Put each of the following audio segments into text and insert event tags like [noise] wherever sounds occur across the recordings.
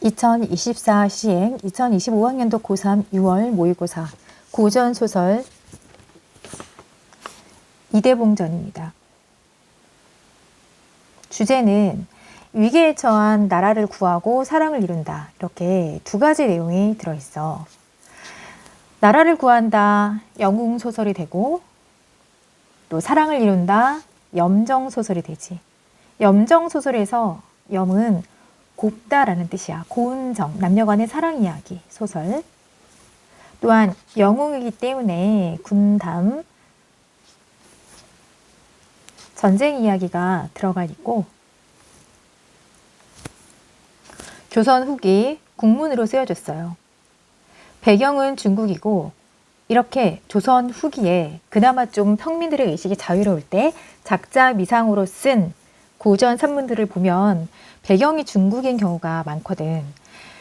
2024 시행 2025학년도 고3 6월 모의고사 고전 소설 이대봉전입니다. 주제는 위기에 처한 나라를 구하고 사랑을 이룬다. 이렇게 두 가지 내용이 들어있어. 나라를 구한다. 영웅 소설이 되고 또 사랑을 이룬다. 염정 소설이 되지. 염정 소설에서 염은 곱다라는 뜻이야. 고운 정, 남녀 간의 사랑 이야기, 소설. 또한 영웅이기 때문에 군담, 전쟁 이야기가 들어가 있고, 조선 후기 국문으로 쓰여졌어요. 배경은 중국이고, 이렇게 조선 후기에 그나마 좀 평민들의 의식이 자유로울 때 작자 미상으로 쓴 고전 산문들을 보면 배경이 중국인 경우가 많거든.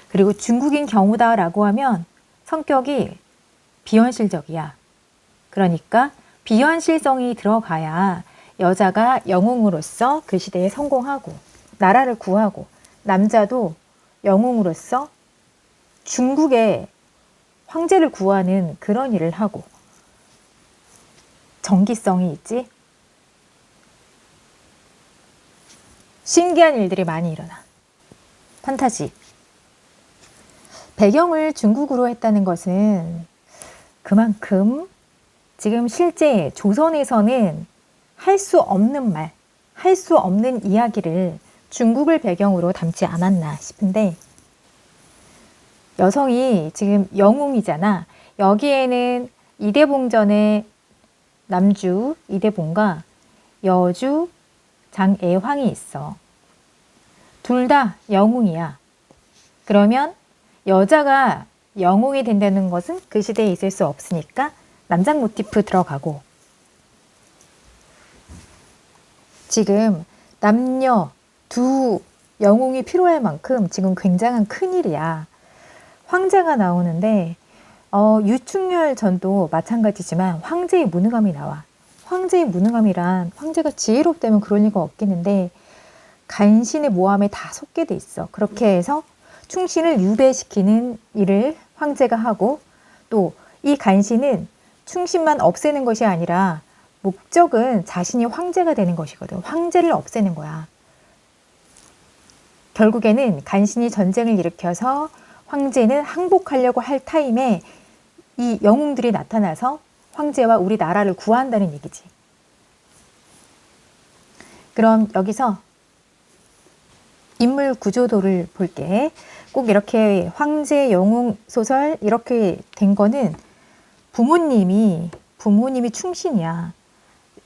그리고 중국인 경우다라고 하면 성격이 비현실적이야. 그러니까 비현실성이 들어가야 여자가 영웅으로서 그 시대에 성공하고 나라를 구하고 남자도 영웅으로서 중국의 황제를 구하는 그런 일을 하고 정기성이 있지. 신기한 일들이 많이 일어나. 판타지. 배경을 중국으로 했다는 것은 그만큼 지금 실제 조선에서는 할 수 없는 말, 할 수 없는 이야기를 중국을 배경으로 담지 않았나 싶은데 여성이 지금 영웅이잖아. 여기에는 이대봉전의 남주 이대봉과 여주 장애황이 있어. 둘 다 영웅이야. 그러면 여자가 영웅이 된다는 것은 그 시대에 있을 수 없으니까 남장 모티프 들어가고 지금 남녀 두 영웅이 필요할 만큼 지금 굉장한 큰일이야. 황제가 나오는데 어, 유충렬 전도 마찬가지지만 황제의 무능함이 나와. 황제의 무능함이란 황제가 지혜롭다면 그럴 리가 없겠는데 간신의 모함에 다 속게 돼 있어. 그렇게 해서 충신을 유배시키는 일을 황제가 하고 또 이 간신은 충신만 없애는 것이 아니라 목적은 자신이 황제가 되는 것이거든. 황제를 없애는 거야. 결국에는 간신이 전쟁을 일으켜서 황제는 항복하려고 할 타임에 이 영웅들이 나타나서 황제와 우리 나라를 구한다는 얘기지. 그럼 여기서 인물 구조도를 볼게. 꼭 이렇게 황제 영웅 소설 이렇게 된 거는 부모님이 부모님이 충신이야.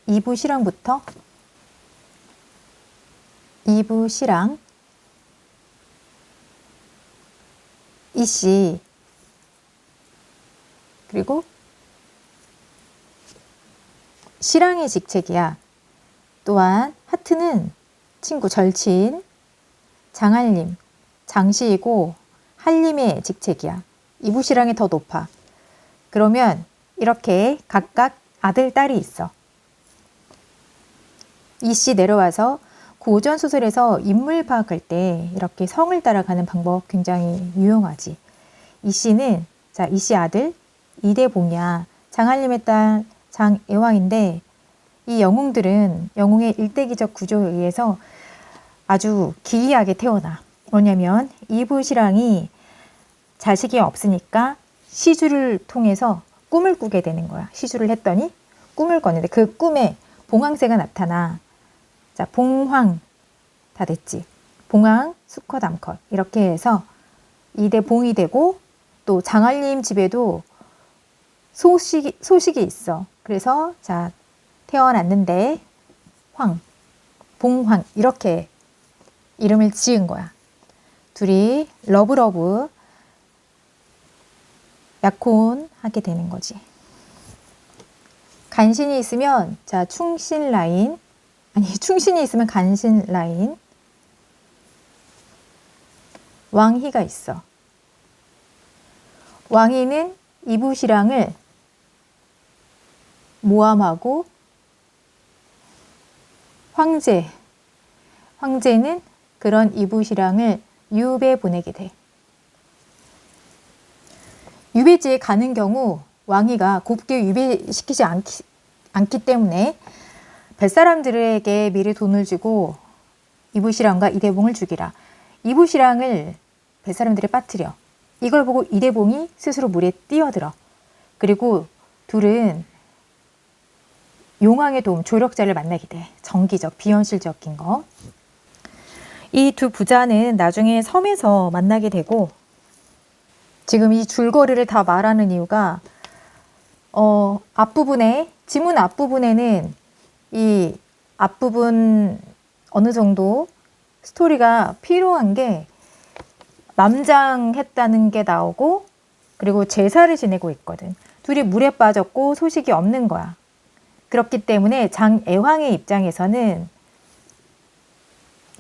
이부 시랑부터 이부 시랑 이씨 그리고 시랑의 직책이야. 또한 하트는 친구 절친, 장할님, 장씨이고 할림의 직책이야. 이부시랑이 더 높아. 그러면 이렇게 각각 아들, 딸이 있어. 이 씨 내려와서 고전 소설에서 인물 파악할 때 이렇게 성을 따라가는 방법 굉장히 유용하지. 이 씨는 자 이 씨 아들 이대봉이야. 장할림의 딸 장애왕인데 이 영웅들은 영웅의 일대기적 구조에 의해서 아주 기이하게 태어나. 뭐냐면 이부시랑이 자식이 없으니까 시주를 통해서 꿈을 꾸게 되는 거야. 시주를 했더니 꿈을 꿨는데 그 꿈에 봉황새가 나타나. 자, 봉황 다 됐지. 봉황, 수컷, 암컷 이렇게 해서 이대 봉이 되고 또 장할림 집에도 소식이, 소식이 있어. 그래서 자 태어났는데 황, 봉황 이렇게 이름을 지은 거야. 둘이 러브러브 약혼하게 되는 거지. 간신이 있으면 자 충신 라인 아니 [laughs] 충신이 있으면 간신 라인 왕희가 있어. 왕희는 이부시랑을 모함하고 황제, 황제는 그런 이부시랑을 유배 보내게 돼. 유배지에 가는 경우 왕위가 곱게 유배시키지 않기, 않기 때문에 뱃사람들에게 미리 돈을 주고 이부시랑과 이대봉을 죽이라. 이부시랑을 뱃사람들이 빠뜨려. 이걸 보고 이대봉이 스스로 물에 뛰어들어. 그리고 둘은 용왕의 도움, 조력자를 만나게 돼. 정기적, 비현실적인 거. 이 두 부자는 나중에 섬에서 만나게 되고, 지금 이 줄거리를 다 말하는 이유가, 어, 앞부분에, 지문 앞부분에는 이 앞부분 어느 정도 스토리가 필요한 게 남장했다는 게 나오고 그리고 제사를 지내고 있거든. 둘이 물에 빠졌고 소식이 없는 거야. 그렇기 때문에 장애황의 입장에서는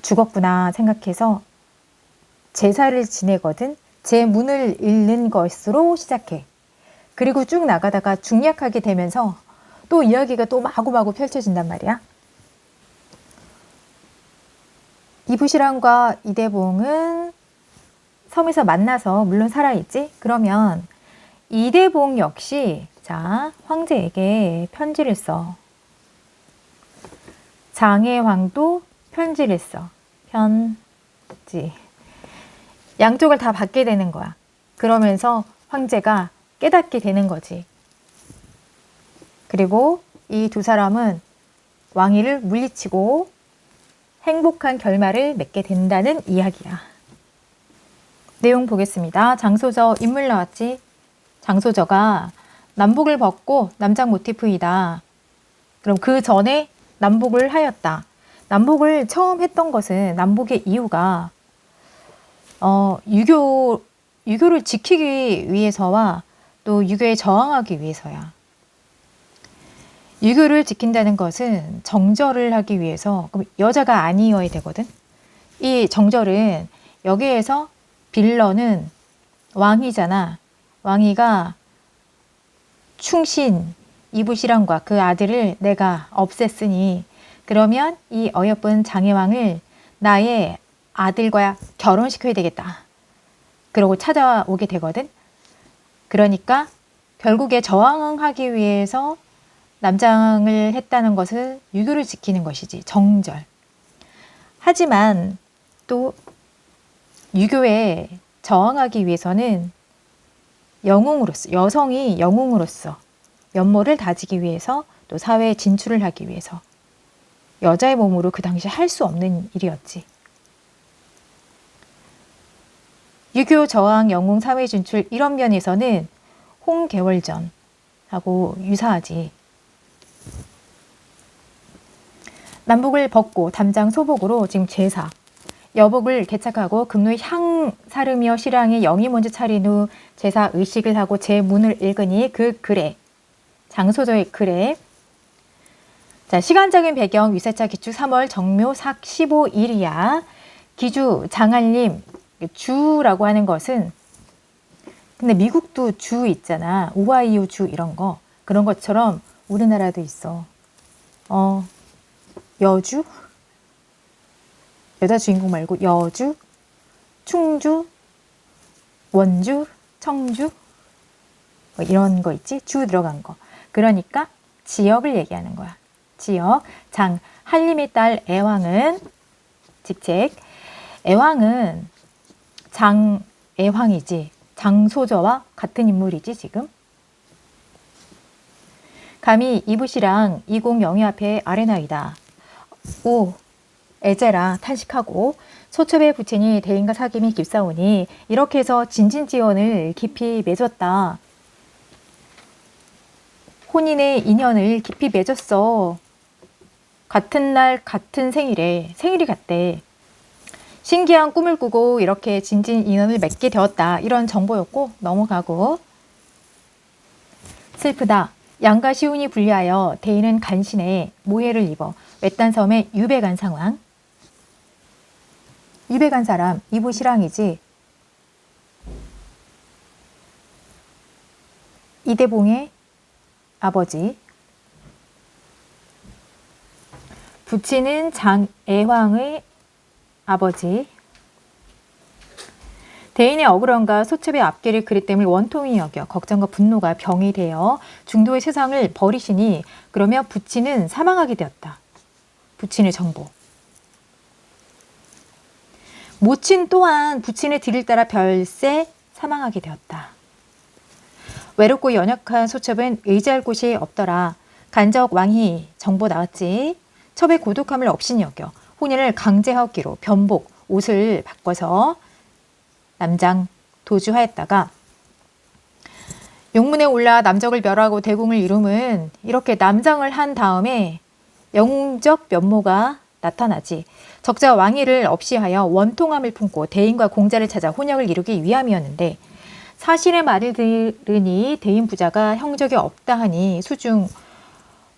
죽었구나 생각해서 제사를 지내거든. 제 문을 잃는 것으로 시작해. 그리고 쭉 나가다가 중약하게 되면서 또 이야기가 또 마구마구 펼쳐진단 말이야. 이부시랑과 이대봉은 섬에서 만나서 물론 살아있지? 그러면 이대봉 역시 자 황제에게 편지를 써. 장혜왕도 편지를 써. 편지. 양쪽을 다 받게 되는 거야. 그러면서 황제가 깨닫게 되는 거지. 그리고 이 두 사람은 왕위를 물리치고 행복한 결말을 맺게 된다는 이야기야. 내용 보겠습니다. 장소저 인물 나왔지? 장소저가 남복을 벗고 남장 모티프이다. 그럼 그 전에 남복을 하였다. 남복을 처음 했던 것은 남복의 이유가 어, 유교 유교를 지키기 위해서와 또 유교에 저항하기 위해서야. 유교를 지킨다는 것은 정절을 하기 위해서 그럼 여자가 아니어야 되거든. 이 정절은 여기에서 빌런은 왕이잖아. 왕이가 충신 이부시랑과 그 아들을 내가 없앴으니 그러면 이 어여쁜 장혜왕을 나의 아들과 결혼시켜야 되겠다. 그러고 찾아오게 되거든. 그러니까 결국에 저항하기 위해서 남장을 했다는 것은 유교를 지키는 것이지 정절. 하지만 또 유교에 저항하기 위해서는 영웅으로서 여성이 영웅으로서 면모를 다지기 위해서 또 사회에 진출을 하기 위해서 여자의 몸으로 그 당시 할 수 없는 일이었지. 유교 저항 영웅 사회 진출 이런 면에서는 홍계월전하고 유사하지. 남복을 벗고 담장 소복으로 지금 제사, 여복을 개착하고 금노에 향 사르며 시랑에 영이 먼저 차린 후 제사 의식을 하고 제 문을 읽으니 그 글에 장소저의 글에 자 시간적인 배경 위세차 기축 3월 정묘 삭 15일이야. 기주 장한림 주라고 하는 것은 근데 미국도 주 있잖아. 우아이유 주 이런 거. 그런 것처럼 우리나라도 있어. 어 여주 여자 주인공 말고 여주, 충주, 원주, 청주 뭐 이런 거 있지? 주 들어간 거. 그러니까 지역을 얘기하는 거야. 지역. 장 한림의 딸 애왕은 직책. 애왕은 장 애황이지. 장소저와 같은 인물이지 지금. 감히 이붓이랑 이공 영희 앞에 아레나이다. 오, 애제라 탄식하고 소첩의 부친이 대인과 사귐이 깊사오니 이렇게 해서 진진지원을 깊이 맺었다. 혼인의 인연을 깊이 맺었어. 같은 날 같은 생일에 생일이 같대. 신기한 꿈을 꾸고 이렇게 진진 인연을 맺게 되었다. 이런 정보였고 넘어가고 슬프다. 양가 시운이 불리하여 대인은 간신에 모해를 입어 외딴 섬에 유배 간 상황. 유배 간 사람 이부 실랑이지 이대봉의 아버지 부친은 장애황의 아버지 대인의 억울함과 소첩의 앞길을 그릇됨을 원통이 여겨 걱정과 분노가 병이 되어 중도의 세상을 버리시니 그러며 부친은 사망하게 되었다. 부친의 정보. 모친 또한 부친의 뒤를 따라 별세 사망하게 되었다. 외롭고 연약한 소첩은 의지할 곳이 없더라. 간적 왕이 정보 나왔지. 첩의 고독함을 없인 여겨 혼인을 강제하기로 변복 옷을 바꿔서 남장 도주하였다가 용문에 올라 남적을 멸하고 대공을 이룸은 이렇게 남장을 한 다음에 영웅적 면모가 나타나지. 적자 왕위를 없이하여 원통함을 품고 대인과 공자를 찾아 혼역을 이루기 위함이었는데 사실의 말을 들으니 대인 부자가 형적이 없다 하니 수중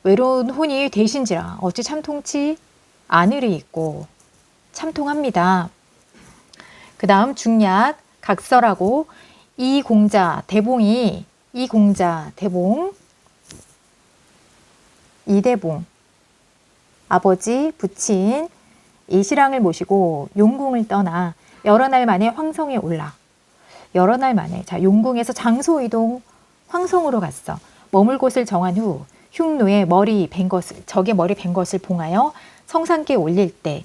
외로운 혼이 되신지라 어찌 참통치 아늘이 있고 참통합니다. 그 다음 중약 각설하고 이 공자 대봉이 이 공자 대봉 이대봉 아버지 부친 이시랑을 모시고 용궁을 떠나 여러 날 만에 황성에 올라 여러 날 만에 자 용궁에서 장소 이동 황성으로 갔어 머물 곳을 정한 후 흉노에 머리 벤 것을 적의 머리 벤 것을 봉하여 성상께 올릴 때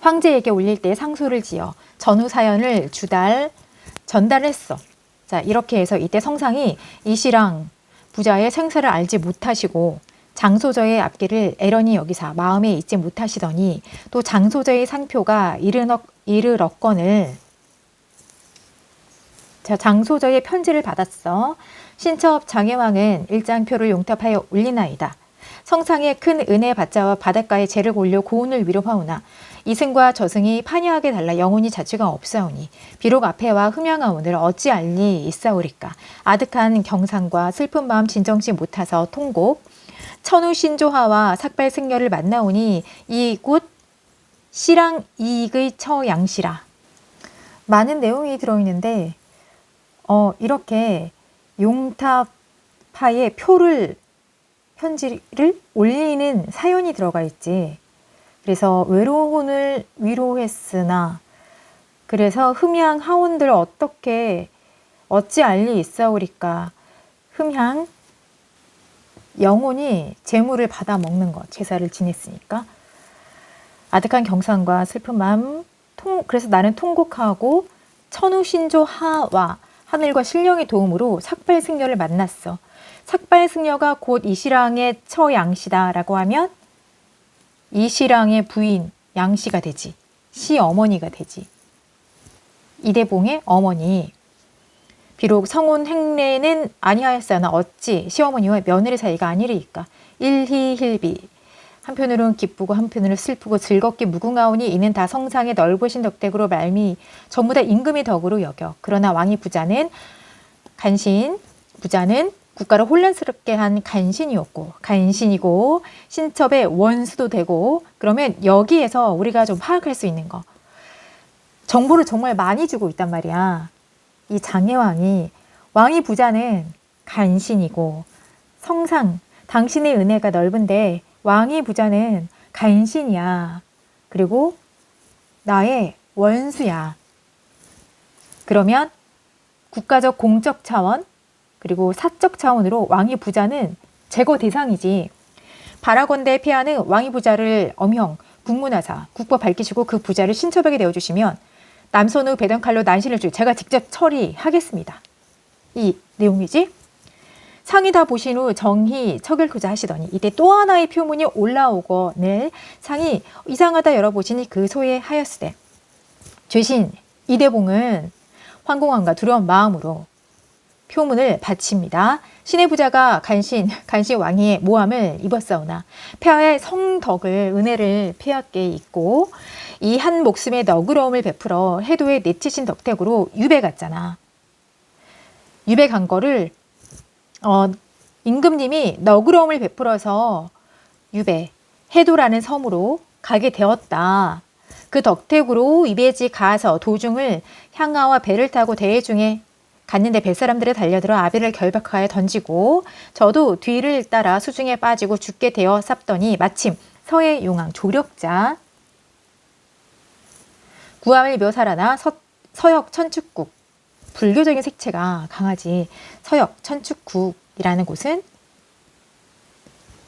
황제에게 올릴 때 상소를 지어 전후 사연을 주달 전달했어. 자 이렇게 해서 이때 성상이 이시랑 부자의 생사를 알지 못하시고 장소저의 앞길을 애런히 여기사 마음에 잊지 못하시더니 또 장소저의 상표가 이르렀, 이르렀건을 자 장소저의 편지를 받았어. 신첩 장혜왕은 일장표를 용탑하여 올리나이다. 성상에 큰 은혜 받자와 바닷가에 재를 올려 고운을 위로하오나 이승과 저승이 판이하게 달라 영혼이 자취가 없사오니 비록 앞에와 흠양하오늘 어찌 알리 있사오리까 아득한 경상과 슬픈 마음 진정치 못하서 통곡 천우 신조하와 삭발 승려를 만나오니 이곳 시랑 이익의 처양시라 많은 내용이 들어있는데 어 이렇게 용탑파의 표를 편지를 올리는 사연이 들어가 있지. 그래서 외로운을 위로했으나 그래서 흠양 하온들 어떻게 어찌 알리 있사오리까 흠양 영혼이 재물을 받아 먹는 것 제사를 지냈으니까 아득한 경상과 슬픈 마음 통 그래서 나는 통곡하고 천우신조 하와 하늘과 신령의 도움으로 삭발 승려를 만났어. 삭발 승려가 곧 이시랑의 처양시다라고 하면 이시랑의 부인 양씨가 되지. 시 어머니가 되지. 이대봉의 어머니. 비록 성혼 행례는 아니하였으나 어찌 시어머니와 며느리 사이가 아니리이까. 일희힐비. 한편으로는 기쁘고 한편으로는 슬프고 즐겁게 무궁하오니 이는 다 성상의 넓으신 덕택으로 말미 전부 다 임금의 덕으로 여겨. 그러나 왕이 부자는 간신 부자는 국가를 혼란스럽게 한 간신이었고 간신이고 신첩의 원수도 되고 그러면 여기에서 우리가 좀 파악할 수 있는 거 정보를 정말 많이 주고 있단 말이야. 이 장혜왕이 왕이 부자는 간신이고 성상 당신의 은혜가 넓은데 왕이 부자는 간신이야. 그리고 나의 원수야. 그러면 국가적 공적 차원 그리고 사적 차원으로 왕이 부자는 제거 대상이지. 바라건대 피하는 왕이 부자를 엄형 국문하사 국법 밝히시고 그 부자를 신처벽에 내어주시면 남선우 배당칼로 난신을 줄 제가 직접 처리하겠습니다. 이 내용이지. 상이 다 보신 후 정희 척을교자 하시더니 이때 또 하나의 표문이 올라오거늘 상이 이상하다 열어보시니 그 소에 하였으되 죄신 이대봉은 황공왕과 두려운 마음으로 표문을 바칩니다. 신의 부자가 간신, 간신 왕의 모함을 입었사오나 폐하의 성덕을 은혜를 폐하께 있고 이 한 목숨의 너그러움을 베풀어 해도에 내치신 덕택으로 유배 갔잖아. 유배 간 거를 어, 임금님이 너그러움을 베풀어서 유배, 해도라는 섬으로 가게 되었다. 그 덕택으로 이베지 가서 도중을 향하와 배를 타고 대해 중에 갔는데 뱃사람들이 달려들어 아비를 결박하여 던지고 저도 뒤를 따라 수중에 빠지고 죽게 되어 쌉더니 마침 서해 용왕 조력자 구함을 묘사라나 서, 서역 천축국 불교적인 색채가 강하지 서역 천축국이라는 곳은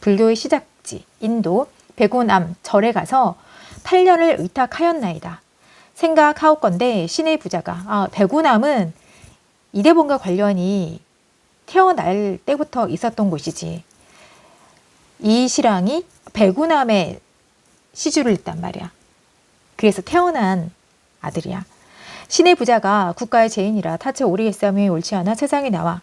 불교의 시작지 인도 백오남 절에 가서 탈련을 의탁하였나이다. 생각하옵건대 신의 부자가 아, 백오남은 이대본과 관련이 태어날 때부터 있었던 곳이지. 이 신랑이 백우남의 시주를 했단 말이야. 그래서 태어난 아들이야. 신의 부자가 국가의 죄인이라 타처 오래 있음이 옳지 않아 세상에 나와.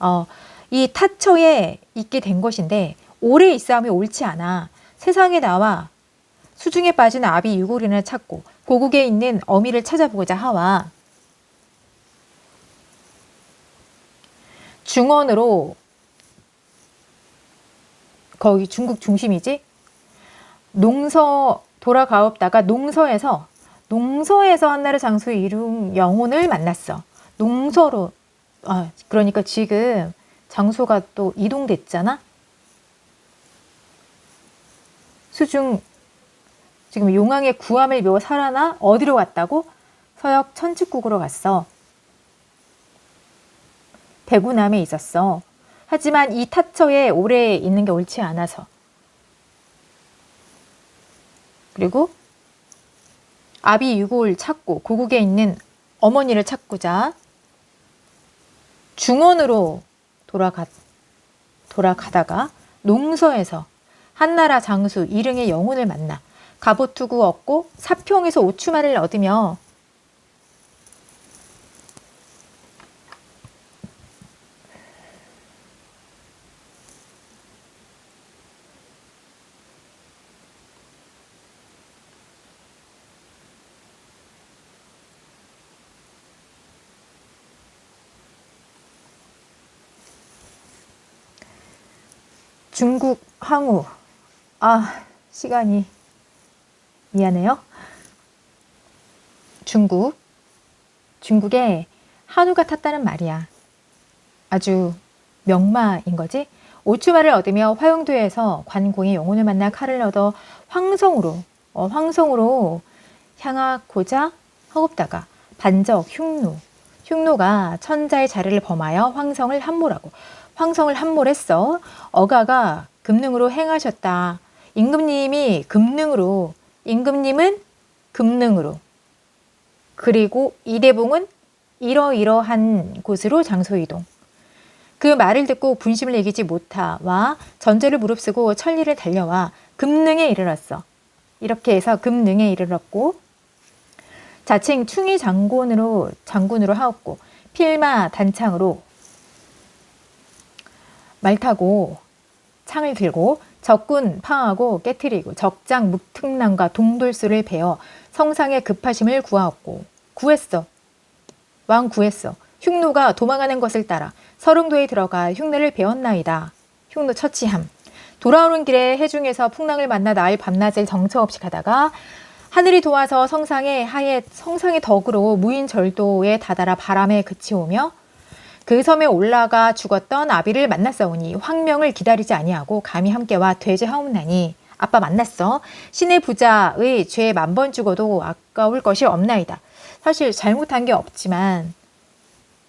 어, 이 타처에 있게 된 것인데 오래 있음이 옳지 않아 세상에 나와 수중에 빠진 아비 유골이나 찾고 고국에 있는 어미를 찾아보고자 하와 중원으로 거기 중국 중심이지 농서 돌아가옵다가 농서에서 농서에서 한나라 장수 이룬 영혼을 만났어. 농서로 아 그러니까 지금 장소가 또 이동됐잖아. 수중 지금 용왕의 구함을 묘 살아나 어디로 갔다고? 서역 천축국으로 갔어. 대구남에 있었어. 하지만 이 타처에 오래 있는 게 옳지 않아서. 그리고 아비 유골 찾고 고국에 있는 어머니를 찾고자 중원으로 돌아가, 돌아가다가 농서에서 한나라 장수 이릉의 영혼을 만나 갑오투구 얻고 사평에서 오추마를 얻으며 중국 항우 아 시간이 미안해요. 중국 중국에 한우가 탔다는 말이야. 아주 명마인 거지. 오추마를 얻으며 화용도에서 관공의 영혼을 만나 칼을 얻어 황성으로 어, 황성으로 향하고자 하옵다가 반적 흉노 흉노가 천자의 자리를 범하여 황성을 함몰하고 황성을 함몰했어. 어가가 금능으로 행하셨다. 임금님이 금능으로 임금님은 금능으로. 그리고 이대봉은 이러이러한 곳으로 장소 이동. 그 말을 듣고 분심을 이기지 못하와 전제를 무릅쓰고 천리를 달려와 금능에 이르렀어. 이렇게 해서 금능에 이르렀고 자칭 충의 장군으로 장군으로 하였고 필마 단창으로 말 타고 창을 들고 적군 파하고 깨뜨리고 적장 묵특남과 동돌수를 베어 성상의 급하심을 구하였고 구했어. 왕 구했어. 흉노가 도망하는 것을 따라 서릉도에 들어가 흉내를 배웠나이다. 흉노 처치함. 돌아오는 길에 해중에서 풍랑을 만나 날 밤낮을 정처 없이 가다가 하늘이 도와서 성상에 하에 성상의 덕으로 무인 절도에 다다라 바람에 그치오며 그 섬에 올라가 죽었던 아비를 만났사오니 황명을 기다리지 아니하고 감히 함께와 되제하옵나니 아빠 만났어 신의 부자의 죄 만 번 죽어도 아까울 것이 없나이다 사실 잘못한 게 없지만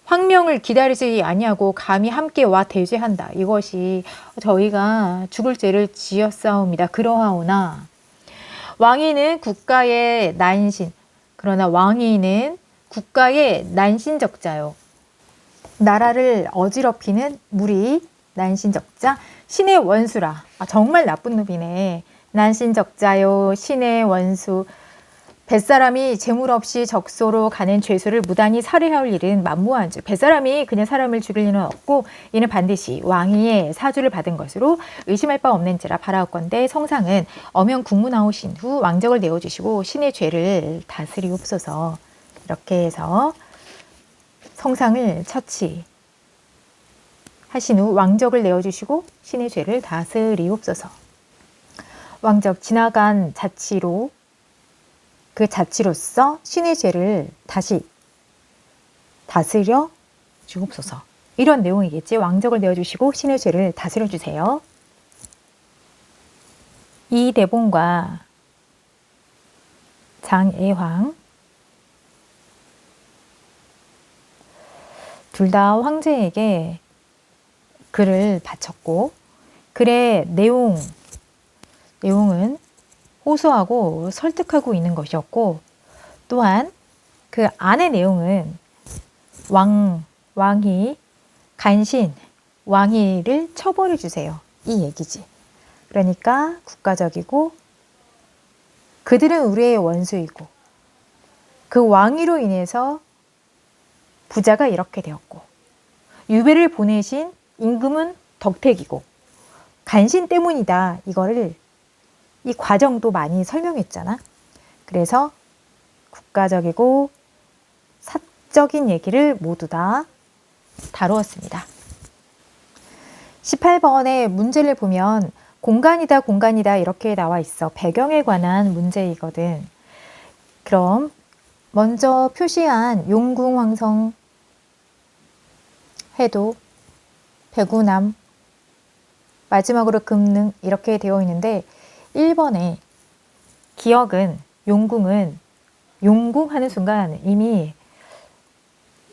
황명을 기다리지 아니하고 감히 함께 와 대죄한다. 이것이 저희가 죽을 죄를 지었사옵니다. 그러하오나 왕위는 국가의 난신 그러나 왕위는 국가의 난신적자요. 나라를 어지럽히는 무리 난신적자 신의 원수라. 아, 정말 나쁜 놈이네. 난신적자요 신의 원수 뱃사람이 재물 없이 적소로 가는 죄수를 무단히 살해할 일은 만무한 주. 뱃사람이 그냥 사람을 죽일 리는 없고 이는 반드시 왕위의 사주를 받은 것으로 의심할 바 없는지라 바라옵건대 성상은 엄연 국무 나오신 후 왕적을 내어주시고 신의 죄를 다스리옵소서. 이렇게 해서 성상을 처치 하신 후 왕적을 내어주시고 신의 죄를 다스리옵소서. 왕적 지나간 자치로 그 자치로서 신의 죄를 다시 다스려 주옵소서. 이런 내용이겠지. 왕적을 내어주시고 신의 죄를 다스려 주세요. 이 대본과 장애황 둘 다 황제에게 글을 바쳤고 글의 내용 내용은 호소하고 설득하고 있는 것이었고 또한 그 안의 내용은 왕 왕이 간신 왕위를 처벌해 주세요. 이 얘기지. 그러니까 국가적이고 그들은 우리의 원수이고 그 왕위로 인해서 부자가 이렇게 되었고 유배를 보내신 임금은 덕택이고 간신 때문이다. 이거를 이 과정도 많이 설명했잖아. 그래서 국가적이고 사적인 얘기를 모두 다 다루었습니다. 18번의 문제를 보면 공간이다, 공간이다 이렇게 나와 있어. 배경에 관한 문제이거든. 그럼 먼저 표시한 용궁 황성 해도 배구남 마지막으로 금능 이렇게 되어 있는데 1번에 기억은 용궁은 용궁 하는 순간 이미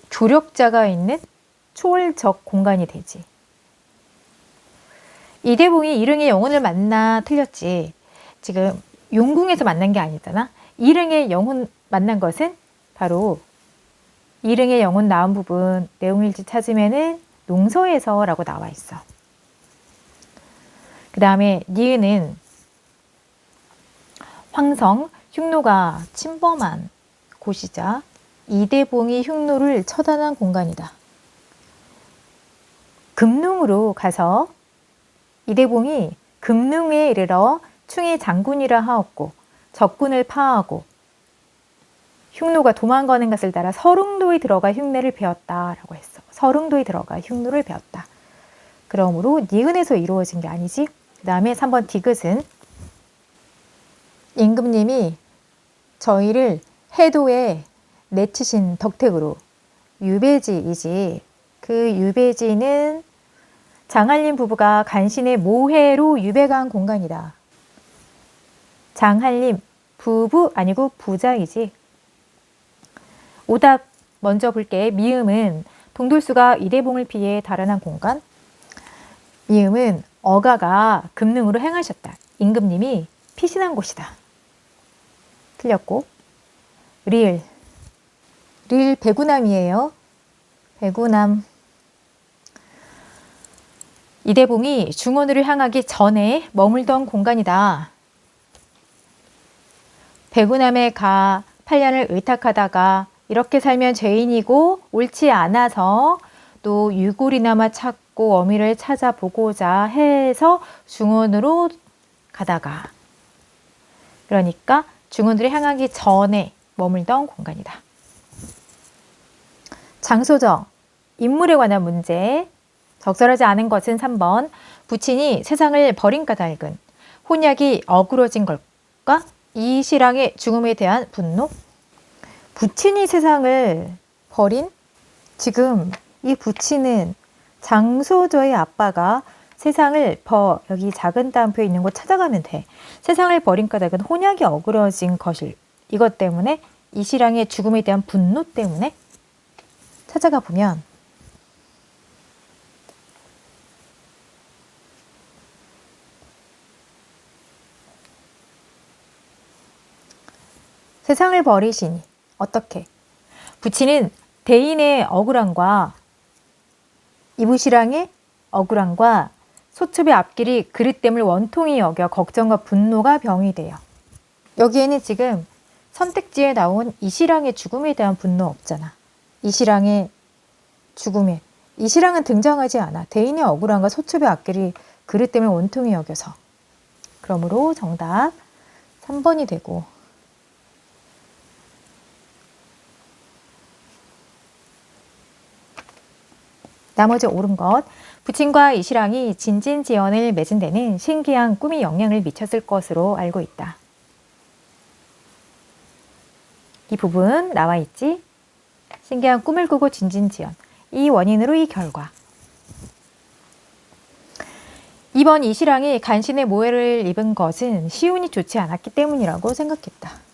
조력자가 있는 초월적 공간이 되지. 이대봉이 이릉의 영혼을 만나 틀렸지. 지금 용궁에서 만난 게 아니잖아. 이릉의 영혼 만난 것은 바로 이릉의 영혼 나온 부분 내용일지 찾으면은 농서에서라고 나와 있어. 그 다음에 니은은 황성 흉노가 침범한 곳이자 이대봉이 흉노를 처단한 공간이다. 금능으로 가서 이대봉이 금능에 이르러 충의 장군이라 하었고 적군을 파하고 흉노가 도망가는 것을 따라 서릉도에 들어가 흉내를 배웠다라고 했어. 서릉도에 들어가 흉노를 배웠다. 그러므로 니은에서 이루어진 게 아니지. 그 다음에 3번 디귿은 임금님이 저희를 해도에 내치신 덕택으로 유배지이지. 그 유배지는 장한림 부부가 간신의 모해로 유배간 공간이다. 장한림 부부 아니고 부자이지. 오답 먼저 볼게. 미음은 동돌수가 이대봉을 피해 달아난 공간. 미음은 어가가 금능으로 행하셨다. 임금님이 피신한 곳이다. 틀렸고. 릴. 릴 배구남이에요. 배구남. 이대봉이 중원으로 향하기 전에 머물던 공간이다. 배구남의 가 8년을 의탁하다가 이렇게 살면 죄인이고 옳지 않아서 또 유골이나마 찾고 어미를 찾아보고자 해서 중원으로 가다가 그러니까 중원으로 향하기 전에 머물던 공간이다. 장소정, 인물에 관한 문제. 적절하지 않은 것은 3번. 부친이 세상을 버린 까닭은 혼약이 어그러진 걸까? 이 신랑의 죽음에 대한 분노? 부친이 세상을 버린? 지금 이 부친은 장소저의 아빠가 세상을 버 여기 작은 따옴표 있는 곳 찾아가면 돼. 세상을 버린 까닭은 혼약이 어그러진 것일 이것 때문에 이 신랑의 죽음에 대한 분노 때문에 찾아가 보면 세상을 버리시니 어떻게 부친은 대인의 억울함과 이부시랑의 억울함과 소첩의 앞길이 그릇됨을 원통이 여겨 걱정과 분노가 병이 돼요. 여기에는 지금 선택지에 나온 이시랑의 죽음에 대한 분노 없잖아. 이시랑의 죽음에 이시랑은 등장하지 않아. 대인의 억울함과 소첩의 앞길이 그릇됨을 원통이 여겨서. 그러므로 정답 3번이 되고 나머지 옳은 것. 부친과 이시랑이 진진지연을 맺은 데는 신기한 꿈이 영향을 미쳤을 것으로 알고 있다. 이 부분 나와 있지? 신기한 꿈을 꾸고 진진지연. 이 원인으로 이 결과. 2번 이시랑이 간신의 모해를 입은 것은 시운이 좋지 않았기 때문이라고 생각했다.